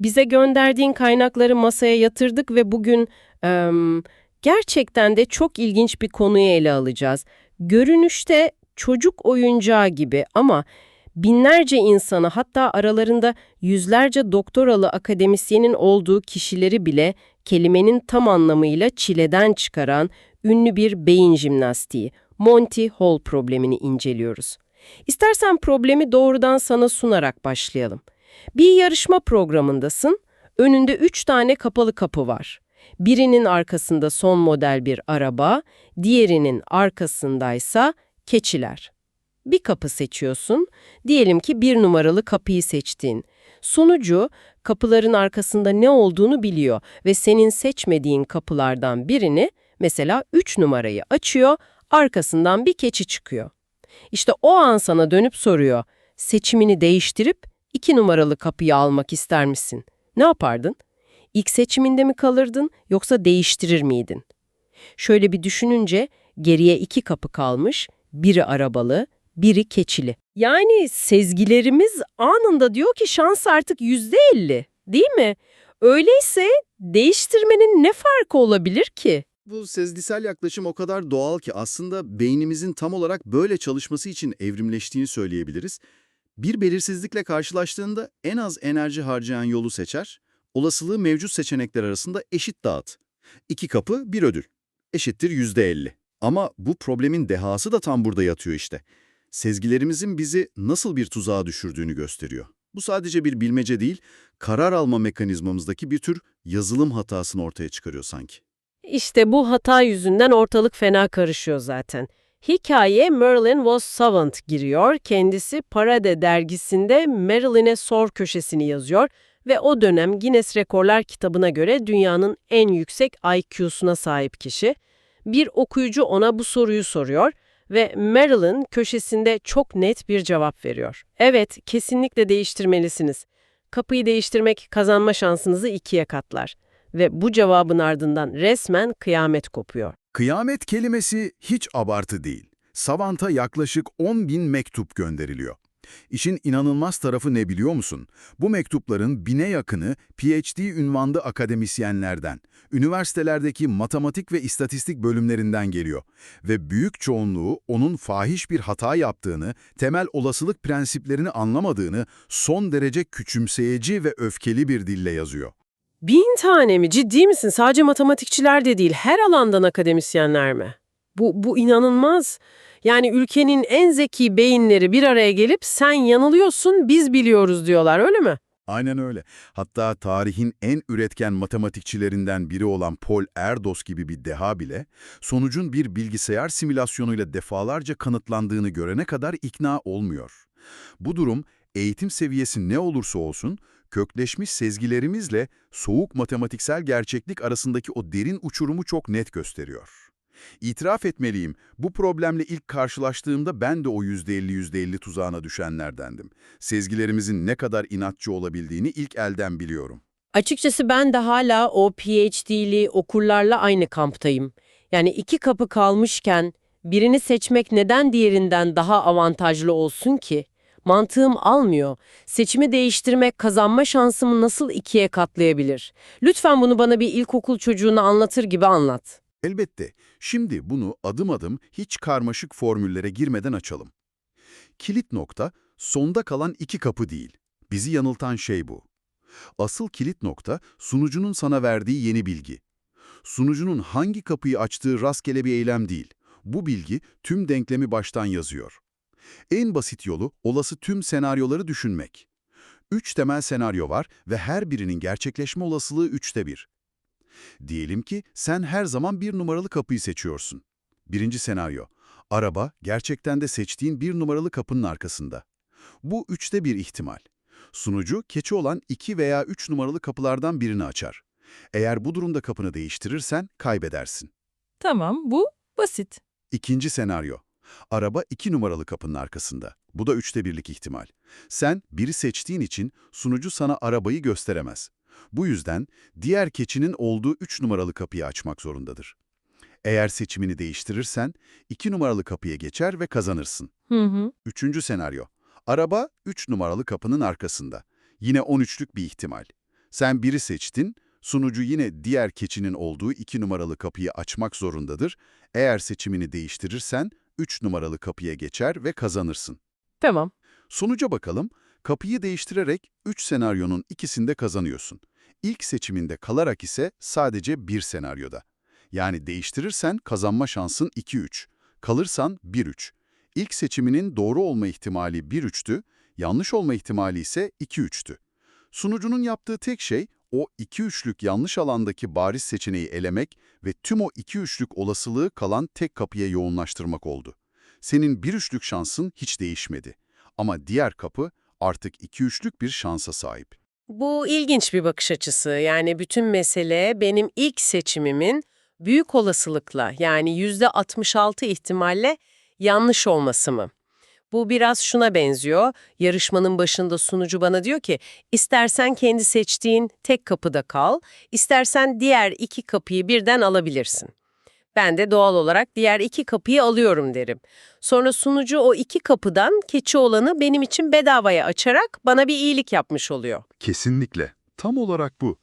Bize gönderdiğin kaynakları masaya yatırdık ve bugün em, gerçekten de çok ilginç bir konuyu ele alacağız. Görünüşte çocuk oyuncağı gibi ama binlerce insanı hatta aralarında yüzlerce doktoralı akademisyenin olduğu kişileri bile kelimenin tam anlamıyla çileden çıkaran ünlü bir beyin jimnastiği, Monty Hall problemini inceliyoruz. İstersen problemi doğrudan sana sunarak başlayalım. Bir yarışma programındasın, önünde üç tane kapalı kapı var. Birinin arkasında son model bir araba, diğerinin arkasındaysa keçiler. Bir kapı seçiyorsun, diyelim ki bir numaralı kapıyı seçtin. Sunucu kapıların arkasında ne olduğunu biliyor ve senin seçmediğin kapılardan birini, mesela 3 numarayı açıyor, arkasından bir keçi çıkıyor. İşte o an sana dönüp soruyor, seçimini değiştirip 2 numaralı kapıyı almak ister misin? Ne yapardın? İlk seçiminde mi kalırdın yoksa değiştirir miydin? Şöyle bir düşününce geriye iki kapı kalmış, biri arabalı, biri keçili. Yani sezgilerimiz anında diyor ki şans artık yüzde elli, değil mi? Öyleyse değiştirmenin ne farkı olabilir ki? Bu sezgisel yaklaşım o kadar doğal ki aslında beynimizin tam olarak böyle çalışması için evrimleştiğini söyleyebiliriz. Bir belirsizlikle karşılaştığında en az enerji harcayan yolu seçer, olasılığı mevcut seçenekler arasında eşit dağıt. İki kapı, bir ödül. Eşittir %50. Ama bu problemin dehası da tam burada yatıyor işte. Sezgilerimizin bizi nasıl bir tuzağa düşürdüğünü gösteriyor. Bu sadece bir bilmece değil, karar alma mekanizmamızdaki bir tür yazılım hatasını ortaya çıkarıyor sanki. İşte bu hata yüzünden ortalık fena karışıyor zaten. Hikaye Marilyn Was Savant giriyor. Kendisi Parade dergisinde Marilyn'e sor köşesini yazıyor ve o dönem Guinness Rekorlar kitabına göre dünyanın en yüksek IQ'suna sahip kişi. Bir okuyucu ona bu soruyu soruyor ve Marilyn köşesinde çok net bir cevap veriyor. Evet, kesinlikle değiştirmelisiniz. Kapıyı değiştirmek kazanma şansınızı ikiye katlar. Ve bu cevabın ardından resmen kıyamet kopuyor. Kıyamet kelimesi hiç abartı değil. Savant'a yaklaşık 10 bin mektup gönderiliyor. İşin inanılmaz tarafı ne biliyor musun? Bu mektupların bine yakını PhD ünvanlı akademisyenlerden, üniversitelerdeki matematik ve istatistik bölümlerinden geliyor. Ve büyük çoğunluğu onun fahiş bir hata yaptığını, temel olasılık prensiplerini anlamadığını son derece küçümseyici ve öfkeli bir dille yazıyor. Bin tane mi? Ciddi misin? Sadece matematikçiler de değil, her alandan akademisyenler mi? Bu, bu inanılmaz. Yani ülkenin en zeki beyinleri bir araya gelip sen yanılıyorsun, biz biliyoruz diyorlar, öyle mi? Aynen öyle. Hatta tarihin en üretken matematikçilerinden biri olan Paul Erdos gibi bir deha bile, sonucun bir bilgisayar simülasyonuyla defalarca kanıtlandığını görene kadar ikna olmuyor. Bu durum, eğitim seviyesi ne olursa olsun, kökleşmiş sezgilerimizle soğuk matematiksel gerçeklik arasındaki o derin uçurumu çok net gösteriyor. İtiraf etmeliyim, bu problemle ilk karşılaştığımda ben de o %50-%50 tuzağına düşenlerdendim. Sezgilerimizin ne kadar inatçı olabildiğini ilk elden biliyorum. Açıkçası ben de hala o PhD'li okurlarla aynı kamptayım. Yani iki kapı kalmışken birini seçmek neden diğerinden daha avantajlı olsun ki? Mantığım almıyor. Seçimi değiştirmek kazanma şansımı nasıl ikiye katlayabilir? Lütfen bunu bana bir ilkokul çocuğuna anlatır gibi anlat. Elbette, şimdi bunu adım adım hiç karmaşık formüllere girmeden açalım. Kilit nokta, sonda kalan iki kapı değil. Bizi yanıltan şey bu. Asıl kilit nokta, sunucunun sana verdiği yeni bilgi. Sunucunun hangi kapıyı açtığı rastgele bir eylem değil. Bu bilgi tüm denklemi baştan yazıyor. En basit yolu olası tüm senaryoları düşünmek. Üç temel senaryo var ve her birinin gerçekleşme olasılığı üçte bir. Diyelim ki sen her zaman bir numaralı kapıyı seçiyorsun. Birinci senaryo, araba gerçekten de seçtiğin bir numaralı kapının arkasında. Bu üçte bir ihtimal. Sunucu keçi olan iki veya üç numaralı kapılardan birini açar. Eğer bu durumda kapını değiştirirsen kaybedersin. Tamam, bu basit. İkinci senaryo. Araba iki numaralı kapının arkasında. Bu da üçte birlik ihtimal. Sen biri seçtiğin için sunucu sana arabayı gösteremez. Bu yüzden diğer keçinin olduğu 3 numaralı kapıyı açmak zorundadır. Eğer seçimini değiştirirsen 2 numaralı kapıya geçer ve kazanırsın. Hı hı. Üçüncü senaryo. Araba 3 numaralı kapının arkasında. Yine 13'lük bir ihtimal. Sen biri seçtin, sunucu yine diğer keçinin olduğu 2 numaralı kapıyı açmak zorundadır. Eğer seçimini değiştirirsen 3 numaralı kapıya geçer ve kazanırsın. Tamam. Sonuca bakalım. Kapıyı değiştirerek 3 senaryonun ikisinde kazanıyorsun. İlk seçiminde kalarak ise sadece bir senaryoda. Yani değiştirirsen kazanma şansın 2-3. Kalırsan 1-3. İlk seçiminin doğru olma ihtimali 1-3'tü, yanlış olma ihtimali ise 2-3'tü. Sunucunun yaptığı tek şey o 2-3'lük yanlış alandaki bariz seçeneği elemek ve tüm o 2-3'lük olasılığı kalan tek kapıya yoğunlaştırmak oldu. Senin 1-3'lük şansın hiç değişmedi. Ama diğer kapı artık 2-3'lük bir şansa sahip. Bu ilginç bir bakış açısı. Yani bütün mesele benim ilk seçimimin büyük olasılıkla yani %66 ihtimalle yanlış olması mı? Bu biraz şuna benziyor. Yarışmanın başında sunucu bana diyor ki, istersen kendi seçtiğin tek kapıda kal, istersen diğer iki kapıyı birden alabilirsin. Ben de doğal olarak diğer iki kapıyı alıyorum derim. Sonra sunucu o iki kapıdan keçi olanı benim için bedavaya açarak bana bir iyilik yapmış oluyor. Kesinlikle. Tam olarak bu.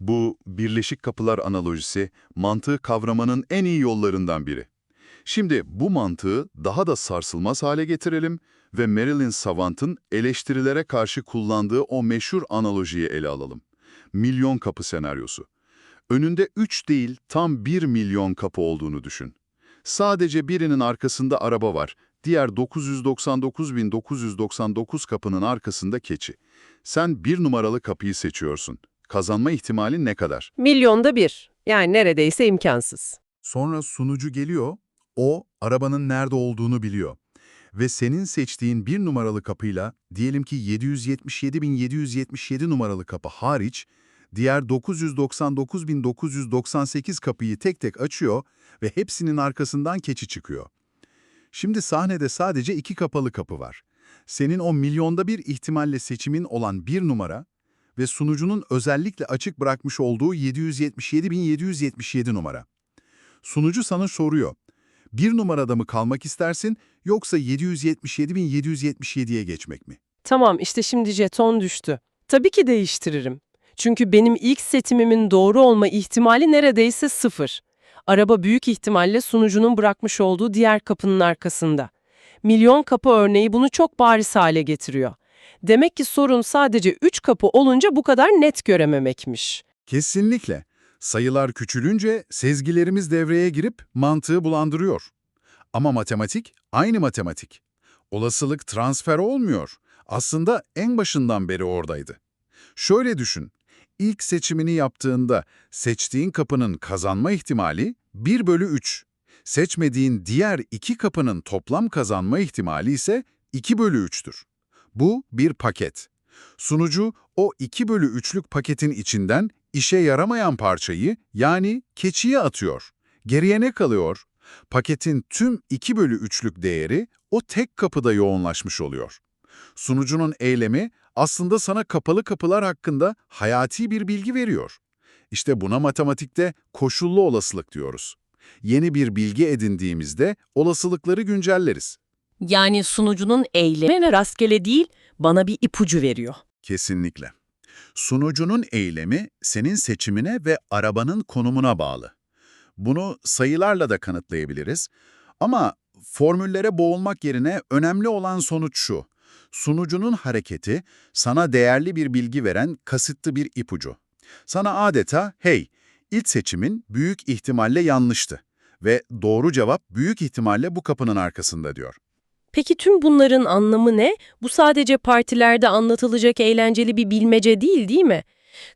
Bu birleşik kapılar analojisi mantığı kavramanın en iyi yollarından biri. Şimdi bu mantığı daha da sarsılmaz hale getirelim ve Marilyn Savant'ın eleştirilere karşı kullandığı o meşhur analojiyi ele alalım. Milyon kapı senaryosu. Önünde 3 değil tam 1 milyon kapı olduğunu düşün. Sadece birinin arkasında araba var, diğer 999.999 kapının arkasında keçi. Sen bir numaralı kapıyı seçiyorsun. Kazanma ihtimali ne kadar? Milyonda bir. Yani neredeyse imkansız. Sonra sunucu geliyor, o arabanın nerede olduğunu biliyor. Ve senin seçtiğin bir numaralı kapıyla, diyelim ki 777.777 numaralı kapı hariç, diğer 999.998 kapıyı tek tek açıyor ve hepsinin arkasından keçi çıkıyor. Şimdi sahnede sadece iki kapalı kapı var. Senin o milyonda bir ihtimalle seçimin olan bir numara ve sunucunun özellikle açık bırakmış olduğu 777.777 numara. Sunucu sana soruyor. Bir numarada mı kalmak istersin yoksa 777.777'ye geçmek mi? Tamam işte şimdi jeton düştü. Tabii ki değiştiririm. Çünkü benim ilk setimimin doğru olma ihtimali neredeyse sıfır. Araba büyük ihtimalle sunucunun bırakmış olduğu diğer kapının arkasında. Milyon kapı örneği bunu çok bariz hale getiriyor. Demek ki sorun sadece 3 kapı olunca bu kadar net görememekmiş. Kesinlikle. Sayılar küçülünce sezgilerimiz devreye girip mantığı bulandırıyor. Ama matematik aynı matematik. Olasılık transfer olmuyor. Aslında en başından beri oradaydı. Şöyle düşün. İlk seçimini yaptığında seçtiğin kapının kazanma ihtimali 1 bölü 3. Seçmediğin diğer iki kapının toplam kazanma ihtimali ise 2 bölü 3'tür. Bu bir paket. Sunucu o 2 bölü 3'lük paketin içinden işe yaramayan parçayı yani keçiye atıyor. Geriye ne kalıyor? Paketin tüm 2 bölü 3'lük değeri o tek kapıda yoğunlaşmış oluyor. Sunucunun eylemi aslında sana kapalı kapılar hakkında hayati bir bilgi veriyor. İşte buna matematikte koşullu olasılık diyoruz. Yeni bir bilgi edindiğimizde olasılıkları güncelleriz. Yani sunucunun eylemi rastgele değil, bana bir ipucu veriyor. Kesinlikle. Sunucunun eylemi senin seçimine ve arabanın konumuna bağlı. Bunu sayılarla da kanıtlayabiliriz. Ama formüllere boğulmak yerine önemli olan sonuç şu. Sunucunun hareketi sana değerli bir bilgi veren kasıtlı bir ipucu. Sana adeta, hey, ilk seçimin büyük ihtimalle yanlıştı ve doğru cevap büyük ihtimalle bu kapının arkasında diyor. Peki tüm bunların anlamı ne? Bu sadece partilerde anlatılacak eğlenceli bir bilmece değil, değil mi?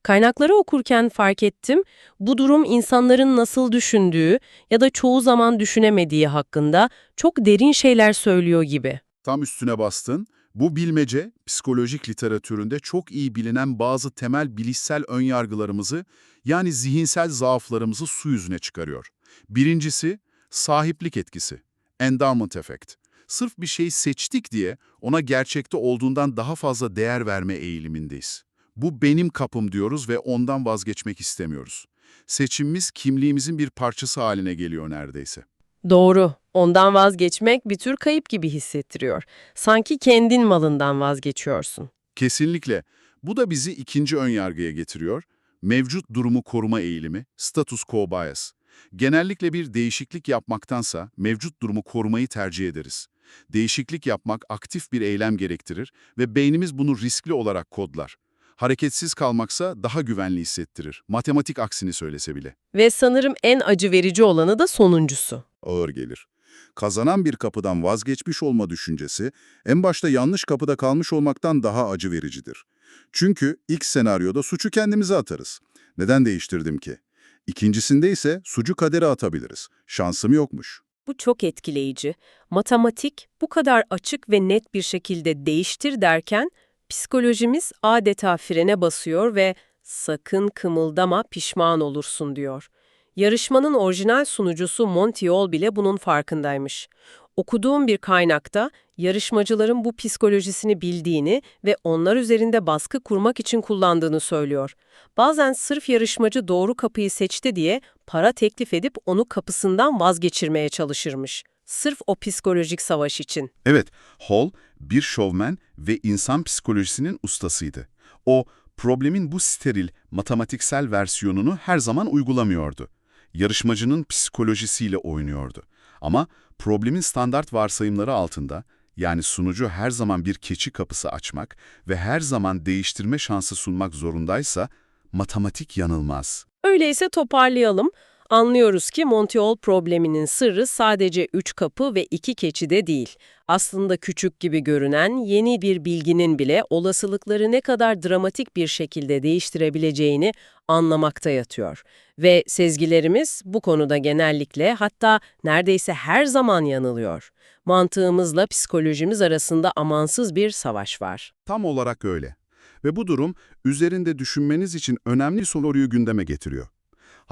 Kaynakları okurken fark ettim, bu durum insanların nasıl düşündüğü ya da çoğu zaman düşünemediği hakkında çok derin şeyler söylüyor gibi. Tam üstüne bastın. Bu bilmece, psikolojik literatüründe çok iyi bilinen bazı temel bilişsel önyargılarımızı, yani zihinsel zaaflarımızı su yüzüne çıkarıyor. Birincisi, sahiplik etkisi, endowment effect. Sırf bir şey seçtik diye ona gerçekte olduğundan daha fazla değer verme eğilimindeyiz. Bu benim kapım diyoruz ve ondan vazgeçmek istemiyoruz. Seçimimiz kimliğimizin bir parçası haline geliyor neredeyse. Doğru, ondan vazgeçmek bir tür kayıp gibi hissettiriyor. Sanki kendin malından vazgeçiyorsun. Kesinlikle. Bu da bizi ikinci önyargıya getiriyor. Mevcut durumu koruma eğilimi, status quo bias. Genellikle bir değişiklik yapmaktansa mevcut durumu korumayı tercih ederiz. Değişiklik yapmak aktif bir eylem gerektirir ve beynimiz bunu riskli olarak kodlar. Hareketsiz kalmaksa daha güvenli hissettirir. Matematik aksini söylese bile. Ve sanırım en acı verici olanı da sonuncusu. Ağır gelir. Kazanan bir kapıdan vazgeçmiş olma düşüncesi, en başta yanlış kapıda kalmış olmaktan daha acı vericidir. Çünkü ilk senaryoda suçu kendimize atarız. Neden değiştirdim ki? İkincisinde ise suçu kadere atabiliriz. Şansım yokmuş. Bu çok etkileyici. Matematik bu kadar açık ve net bir şekilde değiştir derken psikolojimiz adeta frene basıyor ve sakın kımıldama pişman olursun diyor. Yarışmanın orijinal sunucusu Montiol bile bunun farkındaymış. Okuduğum bir kaynakta yarışmacıların bu psikolojisini bildiğini ve onlar üzerinde baskı kurmak için kullandığını söylüyor. Bazen sırf yarışmacı doğru kapıyı seçti diye para teklif edip onu kapısından vazgeçirmeye çalışırmış. Sırf o psikolojik savaş için. Evet, Hall bir şovmen ve insan psikolojisinin ustasıydı. O, problemin bu steril, matematiksel versiyonunu her zaman uygulamıyordu. Yarışmacının psikolojisiyle oynuyordu. Ama problemin standart varsayımları altında, yani sunucu her zaman bir keçi kapısı açmak ve her zaman değiştirme şansı sunmak zorundaysa, matematik yanılmaz. Öyleyse toparlayalım. Anlıyoruz ki Montiol probleminin sırrı sadece üç kapı ve iki keçide değil. Aslında küçük gibi görünen yeni bir bilginin bile olasılıkları ne kadar dramatik bir şekilde değiştirebileceğini anlamakta yatıyor. Ve sezgilerimiz bu konuda genellikle hatta neredeyse her zaman yanılıyor. Mantığımızla psikolojimiz arasında amansız bir savaş var. Tam olarak öyle. Ve bu durum üzerinde düşünmeniz için önemli soruyu gündeme getiriyor.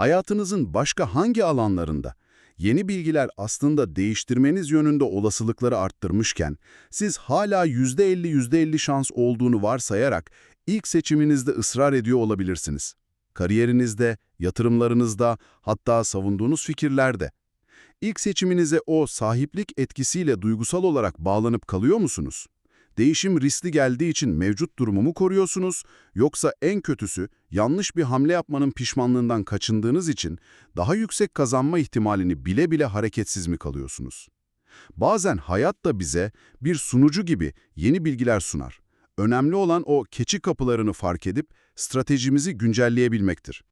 Hayatınızın başka hangi alanlarında yeni bilgiler aslında değiştirmeniz yönünde olasılıkları arttırmışken siz hala %50 %50 şans olduğunu varsayarak ilk seçiminizde ısrar ediyor olabilirsiniz. Kariyerinizde, yatırımlarınızda, hatta savunduğunuz fikirlerde. İlk seçiminize o sahiplik etkisiyle duygusal olarak bağlanıp kalıyor musunuz? Değişim riskli geldiği için mevcut durumu mu koruyorsunuz, yoksa en kötüsü yanlış bir hamle yapmanın pişmanlığından kaçındığınız için daha yüksek kazanma ihtimalini bile bile hareketsiz mi kalıyorsunuz? Bazen hayat da bize bir sunucu gibi yeni bilgiler sunar. Önemli olan o keçi kapılarını fark edip stratejimizi güncelleyebilmektir.